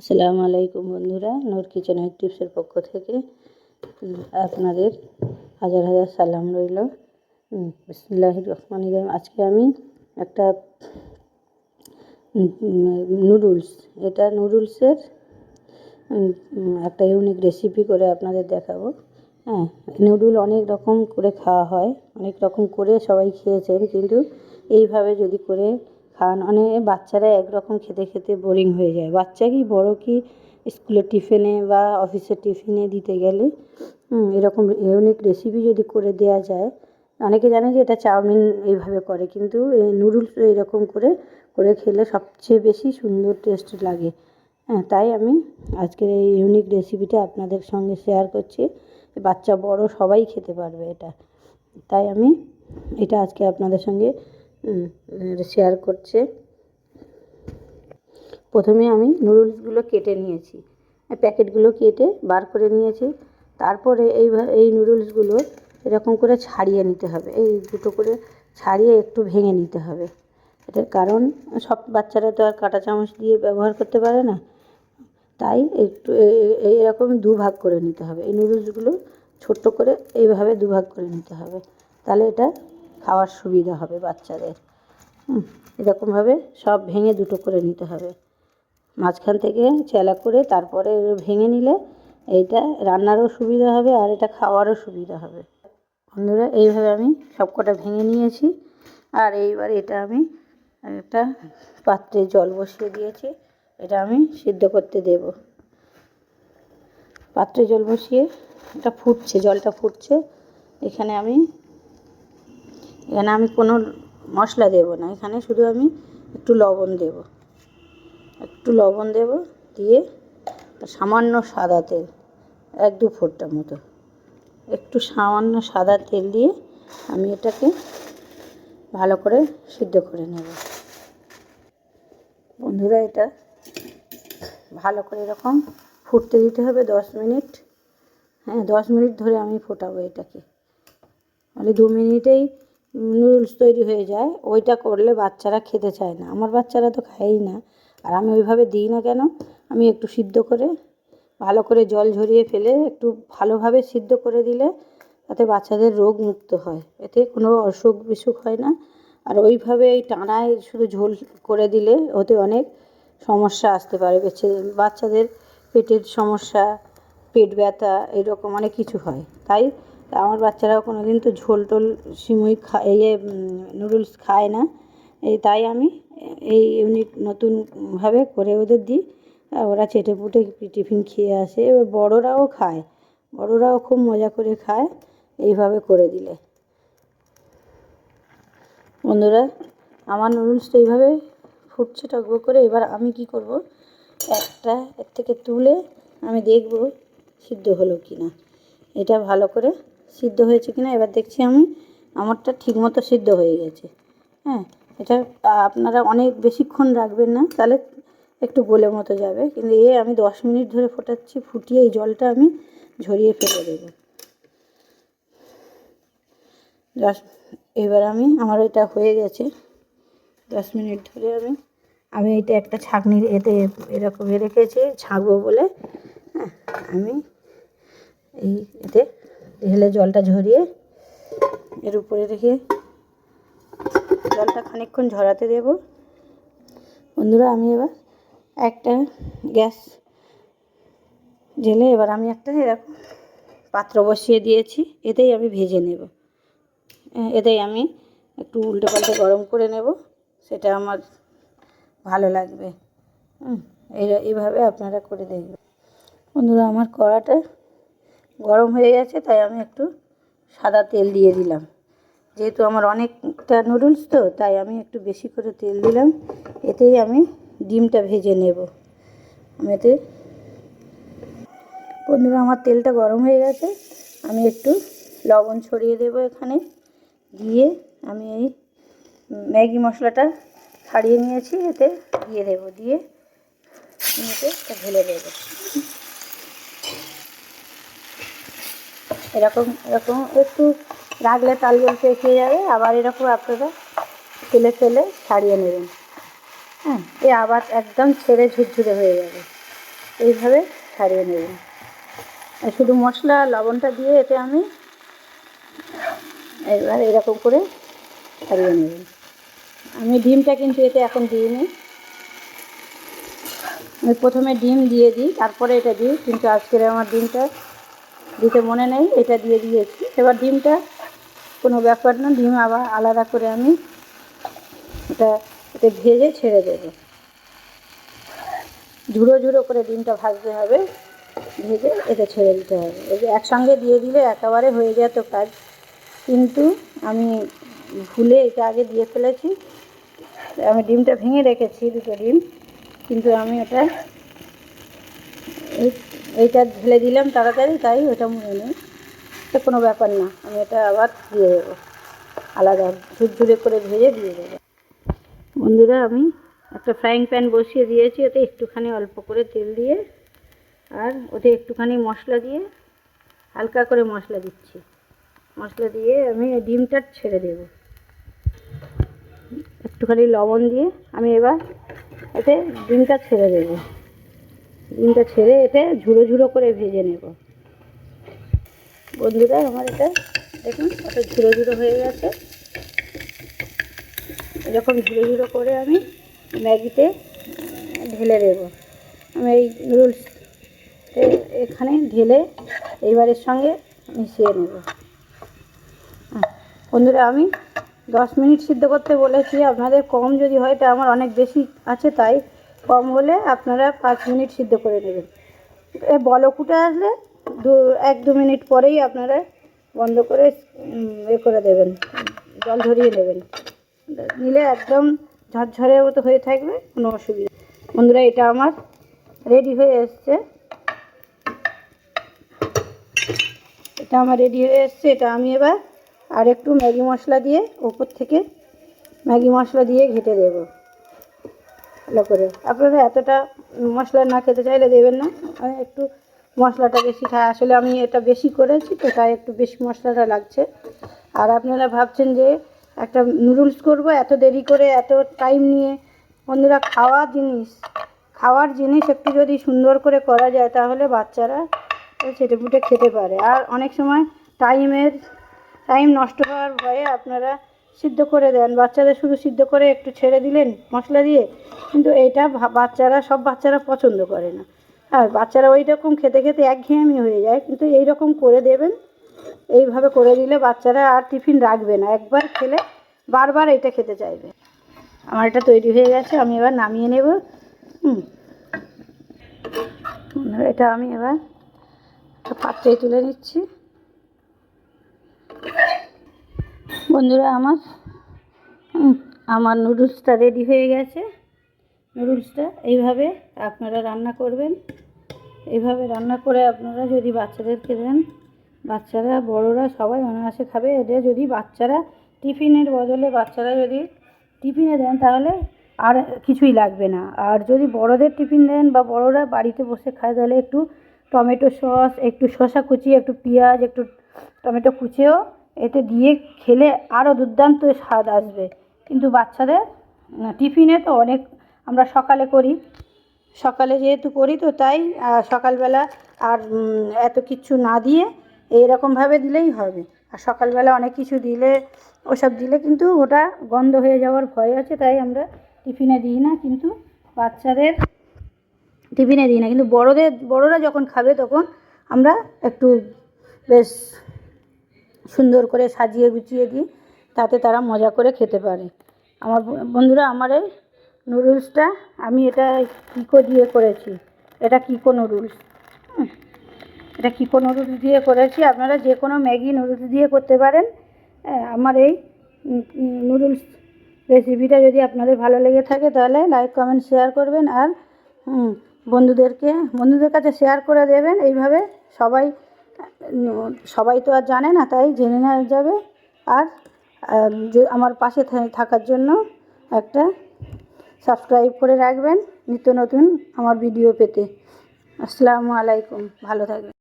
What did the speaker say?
আসসালামু আলাইকুম বন্ধুরা, নূর কিচেন টিপসের পক্ষ থেকে আপনাদের হাজার হাজার সালাম রইল। বিসমুল্লাহ রহমান আজকে আমি একটা নুডলস, এটা নুডলসের একটা ইউনিক রেসিপি করে আপনাদের দেখাবো। হ্যাঁ নুডল অনেক রকম করে খাওয়া হয়, অনেক রকম করে সবাই খেয়েছেন, কিন্তু এইভাবে যদি করে খান অনেক বাচ্চারা একরকম খেতে খেতে বোরিং হয়ে যায়। বাচ্চা কি, বড় কি, স্কুলের টিফিনে বা অফিসের টিফিনে দিতে গেলে এরকম ইউনিক রেসিপি যদি করে দেওয়া যায়, অনেকে জানে যে এটা চাউমিন এইভাবে করে, কিন্তু নুডলস এরকম করে করে খেলে সবচেয়ে বেশি সুন্দর টেস্ট লাগে। হ্যাঁ তাই আমি আজকের এই ইউনিক রেসিপিটা আপনাদের সঙ্গে শেয়ার করছি। বাচ্চা বড় সবাই খেতে পারবে এটা। তাই আমি এটা আজকে আপনাদের সঙ্গে শেয়ার করছে। প্রথমে আমি নুডলসগুলো কেটে নিয়েছি। প্যাকেটগুলো কেটে বার করে নিয়েছি। তারপরে এই এই নুডলসগুলো এরকম করে ছাড়িয়ে নিতে হবে। এই দুটো করে ছাড়িয়ে একটু ভেঙে নিতে হবে। এটার কারণ, সব বাচ্চারা তো আর কাঁটা চামচ দিয়ে ব্যবহার করতে পারে না। তাই একটু এরকম দু ভাগ করে নিতে হবে। এই নুডলসগুলো ছোট্ট করে এইভাবে দু ভাগ করে নিতে হবে। তাহলে এটা খাওয়ার সুবিধা হবে বাচ্চাদের। হুম, এরকমভাবে সব ভেঙে দুটো করে নিতে হবে। মাঝখান থেকে চেলা করে তারপরে ভেঙে নিলে এইটা রান্নারও সুবিধা হবে আর এটা খাওয়ারও সুবিধা হবে। বন্ধুরা এইভাবে আমি সব কটা ভেঙে নিয়েছি। আর এইবার এটা আমি একটা পাত্রে জল বসিয়ে দিয়েছি। এটা আমি সিদ্ধ করতে দেব। পাত্রে জল বসিয়ে এটা ফুটছে জলটা ফুটছে। এখানে আমি এখানে আমি কোনো মশলা দেব না। এখানে শুধু আমি একটু লবণ দেব। একটু লবণ দেব দিয়ে সামান্য সাদা তেল, এক দু ফোঁটা মতো। একটু সামান্য সাদা তেল দিয়ে আমি এটাকে ভালো করে সিদ্ধ করে নেব। বন্ধুরা, এটা ভালো করে এরকম ফুটতে দিতে হবে দশ মিনিট। হ্যাঁ দশ মিনিট ধরে আমি ফোটাবো এটাকে। মানে দু মিনিটেই নুডলস তৈরি হয়ে যায়, ওইটা করলে বাচ্চারা খেতে চায় না। আমার বাচ্চারা তো খায়ই না। আর আমি ওইভাবে দিই না কেন? আমি একটু সিদ্ধ করে, ভালো করে জল ঝরিয়ে ফেলে একটু ভালোভাবে সিদ্ধ করে দিলে তাতে বাচ্চাদের রোগ মুক্ত হয়। এতে কোনো অসুখ বিসুখ হয় না। আর ওইভাবে এই টানায় শুধু ঝোল করে দিলে ওতে অনেক সমস্যা আসতে পারে। বাচ্চাদের পেটের সমস্যা, পেট ব্যথা, এরকম অনেক কিছু হয়। তাই আমার বাচ্চারাও কোনো দিন তো ঝোল টোল, সিমুই খা ইয়ে নুডলস খায় না। এই তাই আমি এই ইউনিক নতুনভাবে করে ওদের দিই। ওরা চেটে পুটে টিফিন খেয়ে আসে। এবার বড়োরাও খায়। বড়োরাও খুব মজা করে খায় এইভাবে করে দিলে। বন্ধুরা, আমার নুডলসটা এইভাবে ফুটছে টকবক করে। এবার আমি কি করব? একটা এর থেকে তুলে আমি দেখব সিদ্ধ হলো কি না এটা ভালো করে সিদ্ধ হয়েছে কি না এবার দেখছি আমি আমারটা ঠিকমতো সিদ্ধ হয়ে গেছে। হ্যাঁ এটা আপনারা অনেক বেশিক্ষণ রাখবেন না, তাহলে একটু গোলে মতো যাবে। কিন্তু এ আমি দশ মিনিট ধরে ফোটাচ্ছি, ফুটিয়ে এই জলটা আমি ঝরিয়ে ফেলে দেব। দশ, এবার আমি আমার এটা হয়ে গেছে। দশ মিনিট ধরে আমি আমি এটা একটা ছাঁকনির এতে এরকম রেখেছি, ছাঁকবো বলে। হ্যাঁ আমি এই এতে ঢেলে জলটা ঝরিয়ে এর উপরে রেখে জলটা খানিকক্ষণ ঝরাতে দেব। বন্ধুরা, আমি এবার একটা গ্যাস জেলে এবার আমি একটা এরকম পাত্র বসিয়ে দিয়েছি, এতেই আমি ভেজে নেব। এতেই আমি একটু উল্টে পাল্টে গরম করে নেব, সেটা আমার ভালো লাগবে। হুম এই এইভাবে আপনারা করে দেখবেন। বন্ধুরা, আমার কড়াটা গরম হয়ে গেছে, তাই আমি একটু সাদা তেল দিয়ে দিলাম। যেহেতু আমার অনেকটা নুডলস তো, তাই আমি একটু বেশি করে তেল দিলাম। এতেই আমি ডিমটা ভেজে নেব। আমি এতে বন্ধুরা, আমার তেলটা গরম হয়ে গেছে। আমি একটু লবণ ছড়িয়ে দেব এখানে। দিয়ে আমি এই ম্যাগি মশলাটা ছাড়িয়ে নিয়েছি, এতে দিয়ে দেবো। দিয়ে এতে ঢেলে দেবো। এরকম এরকম একটু রাখলে তাল জল পেকে যাবে, আবার এরকম আপনারা ফেলে ফেলে ছাড়িয়ে নেবেন। হ্যাঁ এ আবার একদম ছেড়ে ঝুরঝুরে হয়ে যাবে। এইভাবে ছাড়িয়ে নেবেন। শুধু মশলা, লবণটা দিয়ে এতে আমি এবার এরকম করে ছাড়িয়ে নেবেন। আমি ডিমটা কিন্তু এতে এখন দিইনি। আমি প্রথমে ডিম দিয়ে দিই, তারপরে এটা দিই, কিন্তু আজকের আমার ডিমটা দিতে মনে নেই, এটা দিয়ে দিয়েছি। এবার ডিমটা কোনো ব্যাপার না, ডিম আবার আলাদা করে আমি এটা এতে ভেজে ছেড়ে দেবো। ঝুড়ো ঝুড়ো করে ডিমটা ভাজতে হবে, ভেজে এটা ছেড়ে দিতে হবে। এই যে একসঙ্গে দিয়ে দিলে একেবারে হয়ে যেত কাজ। কিন্তু আমি ভুলে এটা আগে দিয়ে ফেলেছি। আমি ডিমটা ভেঙে রেখেছি দুটো ডিম, কিন্তু আমি এটা এইটা ঢেলে দিলাম তাড়াতাড়ি, তাই ওটা মনে নেই। এটা কোনো ব্যাপার না, আমি এটা আবার দিয়ে দেবো। আলাদা ঝুরঝুরে করে ভেজে দিয়ে দেবো। বন্ধুরা, আমি একটা ফ্রাইং প্যান বসিয়ে দিয়েছি, ওতে একটুখানি অল্প করে তেল দিয়ে, আর ওতে একটুখানি মশলা দিয়ে হালকা করে মশলা দিচ্ছি। মশলা দিয়ে আমি ডিমটা ছেড়ে দেব। একটুখানি লবণ দিয়ে আমি এবার এতে ডিমটা ছেড়ে দেব। ডিমটা ছেড়ে এতে ঝুড়ো ঝুড়ো করে ভেজে নেব। বন্ধুরা, আমার এটা দেখুন, কত ঝুড়ো ঝুড়ো হয়ে গেছে। এরকম ঝুড়ো ঝুড়ো করে আমি ম্যাগিতে ঢেলে দেবো। আমি এই নুডলস এখানে ঢেলে এইবারের সঙ্গে মিশিয়ে নেব। বন্ধুরা, আমি দশ মিনিট সিদ্ধ করতে বলেছি। আপনাদের কম যদি হয়, তা আমার অনেক বেশি আছে, তাই কম হলে আপনারা পাঁচ মিনিট সিদ্ধ করে নেবেন। বলকুটে আসলে দু, এক দু মিনিট পরেই আপনারা বন্ধ করে এ করে দেবেন, জল ধরিয়ে নেবেন নিলে একদম ঝরঝরের মতো হয়ে থাকবে, কোনো অসুবিধা বন্ধুরা, এটা আমার রেডি হয়ে এসছে। এটা আমার রেডি হয়ে এসছে। এটা আমি এবার আর একটু ম্যাগি মশলা দিয়ে ওপর থেকে ম্যাগি মশলা দিয়ে ঘেটে দেব। ভালো করে। আপনারা এতটা মশলা না খেতে চাইলে দেবেন না। আমি একটু মশলাটা বেশি খাই। আসলে আমি এটা বেশি করেছি তো, তাই একটু বেশি মশলাটা লাগছে। আর আপনারা ভাবছেন যে একটা নুডলস করব, এত দেরি করে, এত টাইম নিয়ে। বন্ধুরা, খাওয়া জিনিস, খাওয়ার জিনিস একটু যদি সুন্দর করে করা যায়, তাহলে বাচ্চারা ছেটে খেতে পারে। আর অনেক সময় টাইমের টাইম নষ্ট হওয়ার ভয়ে আপনারা সিদ্ধ করে দেন। বাচ্চাদের শুধু সিদ্ধ করে একটু ছেড়ে দিলেন মশলা দিয়ে, কিন্তু এইটা ভা- বাচ্চারা, সব বাচ্চারা পছন্দ করে না। আর বাচ্চারা ওই রকম খেতে খেতে একঘেয়েমি হয়ে যায়, কিন্তু এই রকম করে দেবেন, এইভাবে করে দিলে বাচ্চারা আর টিফিন রাখবে না। একবার খেলে বারবার এটা খেতে চাইবে। আমার এটা তৈরি হয়ে গেছে, আমি এবার নামিয়ে নেব। হুম। এটা আমি এবার পাত্রে তুলে নিচ্ছি। বন্ধুরা, আমার আমার নুডলসটা রেডি হয়ে গেছে। নুডলসটা এইভাবে আপনারা রান্না করবেন। এইভাবে রান্না করে আপনারা যদি বাচ্চাদেরকে দেন বাচ্চারা, বড়রা সবাই অনায়াসে খাবে। এটা যদি বাচ্চারা টিফিনের বদলে বাচ্চারা যদি টিফিনে দেন, তাহলে আর কিছুই লাগবে না। আর যদি বড়দের টিফিন দেন বা বড়রা বাড়িতে বসে খায়, তাহলে একটু টমেটো সস, একটু শসা কুচি, একটু পেঁয়াজ, একটু টমেটো কুচিও এতে দিয়ে খেলে আরও দুর্দান্ত স্বাদ আসবে। কিন্তু বাচ্চাদের টিফিনে তো অনেক আমরা সকালে করি। সকালে যেহেতু করি তো তাই সকালবেলা আর এত কিছু না দিয়ে এইরকমভাবে দিলেই হবে। আর সকালবেলা অনেক কিছু দিলে, ওসব দিলে কিন্তু ওটা গন্ধ হয়ে যাওয়ার ভয় আছে, তাই আমরা টিফিনে দিই না। কিন্তু বাচ্চাদের টিফিনে দিই না। কিন্তু বড়দের, বড়রা যখন খাবে তখন আমরা একটু বেশ সুন্দর করে সাজিয়ে গুছিয়ে দিই তাতে তারা মজা করে খেতে পারে। আমার বন্ধুরা আমার এই নুডলসটা আমি এটা কিকো দিয়ে করেছি। এটা কিকো নুডলস। এটা কিকো নুডলস দিয়ে করেছি। আপনারা যে কোনো ম্যাগি নুডলস দিয়ে করতে পারেন। হ্যাঁ, আমার এই নুডলস রেসিপিটা যদি আপনাদের ভালো লেগে থাকে তাহলে লাইক কমেন্ট শেয়ার করবেন। আর বন্ধুদেরকে বন্ধুদের কাছে শেয়ার করে দেবেন। এইভাবে সবাই সবাই তো আর জানে না, তাই জেনে নেওয়া যাবে। আর যে আমার পাশে থাকার জন্য একটা সাবস্ক্রাইব করে রাখবেন নিত্য নতুন আমার ভিডিও পেতে। আসসালামু আলাইকুম, ভালো থাকবেন।